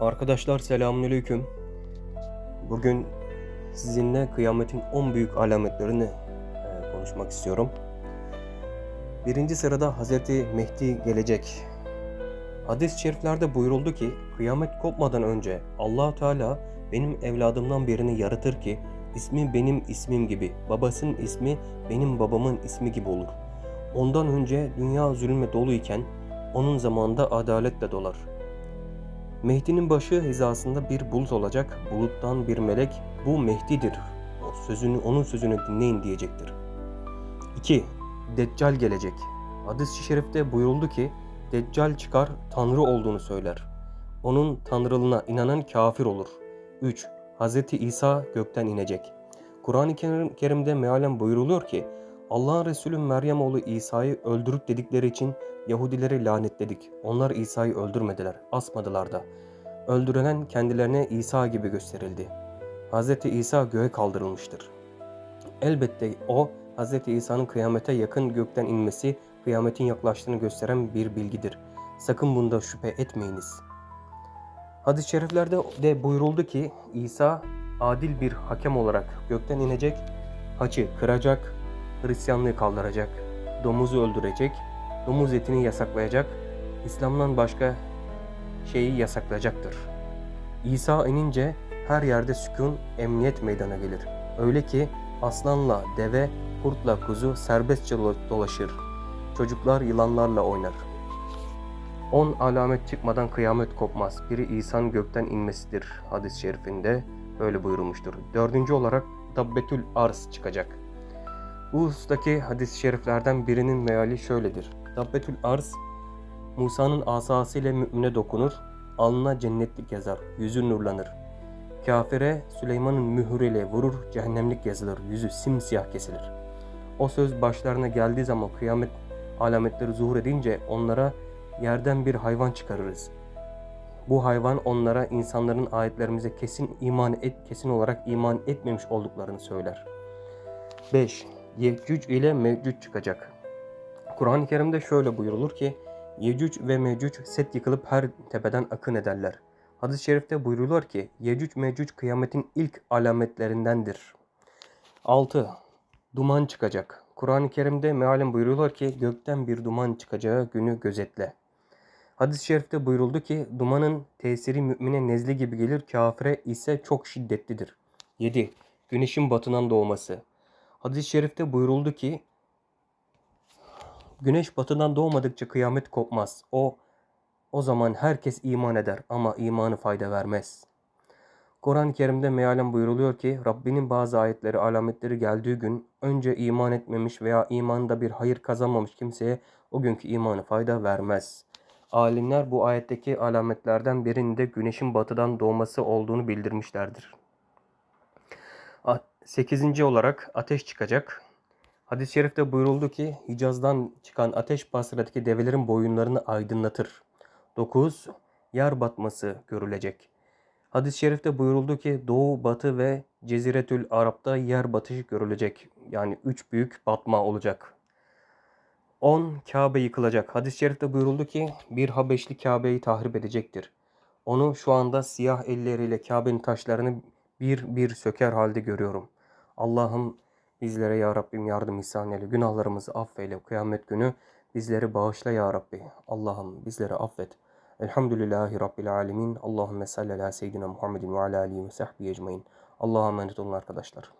Arkadaşlar selamünaleyküm. Bugün sizinle kıyametin 10 büyük alametlerini e, konuşmak istiyorum. Birinci sırada Hazreti Mehdi gelecek. Hadis-i şeriflerde buyuruldu ki kıyamet kopmadan önce allah Teala benim evladımdan birini yaratır ki ismi benim ismim gibi, babasının ismi benim babamın ismi gibi olur. Ondan önce dünya zulme dolu iken onun zamanında adaletle dolar. Mehdi'nin başı hizasında bir bulut olacak. Buluttan bir melek bu Mehdi'dir. O sözünü onun sözünü dinleyin diyecektir. 2. Deccal gelecek. Hadis-i şerifte buyuruldu ki Deccal çıkar tanrı olduğunu söyler. Onun tanrılığına inanan kafir olur. 3. Hz. İsa gökten inecek. Kur'an-ı Kerim- Kerim'de mealen buyuruluyor ki Allah'ın Resulü Meryem oğlu İsa'yı öldürüp dedikleri için Yahudileri lanetledik. Onlar İsa'yı öldürmediler, asmadılar da. Öldürülen kendilerine İsa gibi gösterildi. Hz. İsa göğe kaldırılmıştır. Elbette o, Hz. İsa'nın kıyamete yakın gökten inmesi, kıyametin yaklaştığını gösteren bir bilgidir. Sakın bunda şüphe etmeyiniz. Hadis-i şeriflerde de buyuruldu ki İsa adil bir hakem olarak gökten inecek, haçı kıracak, Hristiyanlığı kaldıracak, domuzu öldürecek, domuz etini yasaklayacak, İslam'dan başka şeyi yasaklayacaktır. İsa inince her yerde sükun, emniyet meydana gelir. Öyle ki aslanla deve, kurtla kuzu serbestçe dolaşır. Çocuklar yılanlarla oynar. 10 alamet çıkmadan kıyamet kopmaz. Biri İsa'nın gökten inmesidir hadis-i şerifinde böyle buyurulmuştur. Dördüncü olarak Dabbetül Ars çıkacak. Bu husustaki hadis-i şeriflerden birinin meali şöyledir. Dabbetül Ars, Musa'nın asası ile mümine dokunur, alnına cennetlik yazar, yüzü nurlanır. Kafire Süleyman'ın mühürüyle vurur, cehennemlik yazılır, yüzü simsiyah kesilir. O söz başlarına geldiği zaman kıyamet alametleri zuhur edince onlara yerden bir hayvan çıkarırız. Bu hayvan onlara insanların ayetlerimize kesin iman et kesin olarak iman etmemiş olduklarını söyler. 5. Yecüc ile Mevcüc çıkacak. Kur'an-ı Kerim'de şöyle buyurulur ki Yecüc ve Mecüc set yıkılıp her tepeden akın ederler. Hadis-i şerifte buyrulur ki Yecüc Mecüc kıyametin ilk alametlerindendir. 6. Duman çıkacak. Kur'an-ı Kerim'de mealen buyurulur ki gökten bir duman çıkacağı günü gözetle. Hadis-i şerifte buyuruldu ki dumanın tesiri mümine nezle gibi gelir, kafire ise çok şiddetlidir. 7. Güneşin batından doğması. Hadis-i şerifte buyuruldu ki Güneş batıdan doğmadıkça kıyamet kopmaz. O o zaman herkes iman eder ama imanı fayda vermez. Kur'an-ı Kerim'de mealen buyuruluyor ki Rabbinin bazı ayetleri alametleri geldiği gün önce iman etmemiş veya imanında bir hayır kazanmamış kimseye o günkü imanı fayda vermez. Alimler bu ayetteki alametlerden birinin de güneşin batıdan doğması olduğunu bildirmişlerdir. 8. olarak ateş çıkacak. Hadis-i şerifte buyuruldu ki Hicaz'dan çıkan ateş Basra'daki develerin boyunlarını aydınlatır. 9. Yer batması görülecek. Hadis-i şerifte buyuruldu ki Doğu, Batı ve Ceziretül Arap'ta yer batışı görülecek. Yani üç büyük batma olacak. 10. Kabe yıkılacak. Hadis-i şerifte buyuruldu ki bir Habeşli Kabe'yi tahrip edecektir. Onu şu anda siyah elleriyle Kabe'nin taşlarını bir bir söker halde görüyorum. Allah'ım bizlere ya Rabbim yardım ihsan eyle. Günahlarımızı affeyle. Kıyamet günü bizleri bağışla ya Rabbi. Allah'ım bizleri affet. Elhamdülillahi Rabbil alemin. Allahümme salli ala seyyidina Muhammedin ve ala alihi ve sahbihi ecmain. Allah'a emanet olun arkadaşlar.